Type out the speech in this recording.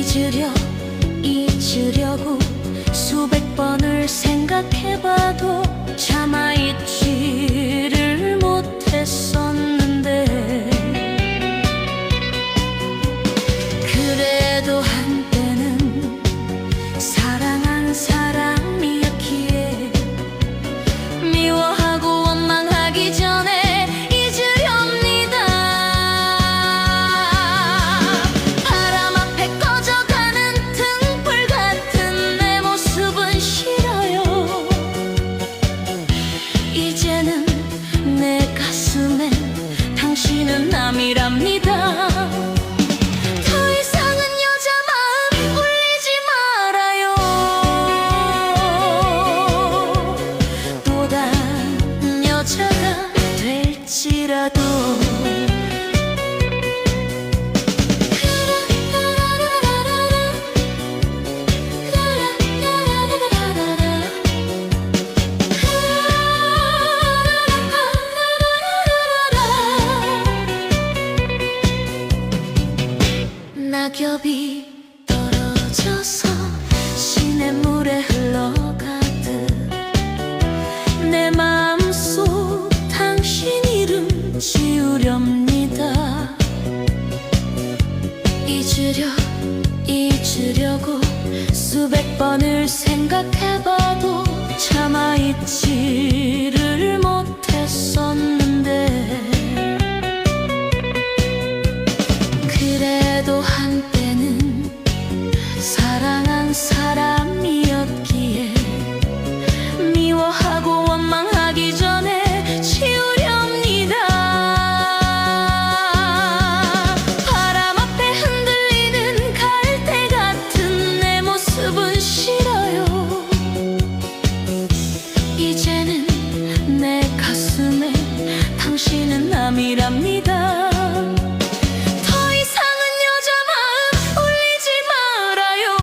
잊으려 잊으려고 수백 번을 생각해봐도 당신은 남이랍니다. 더 이상은 여자 마음 울리지 말아요. 또 다른 여자가 될지라도 낙엽이 떨어져서 시냇물에 흘러가듯 내 마음속 당신 이름 지우렵니다. 잊으려 잊으려고 수백 번을 생각해봐도 차마 있 지를 못했었네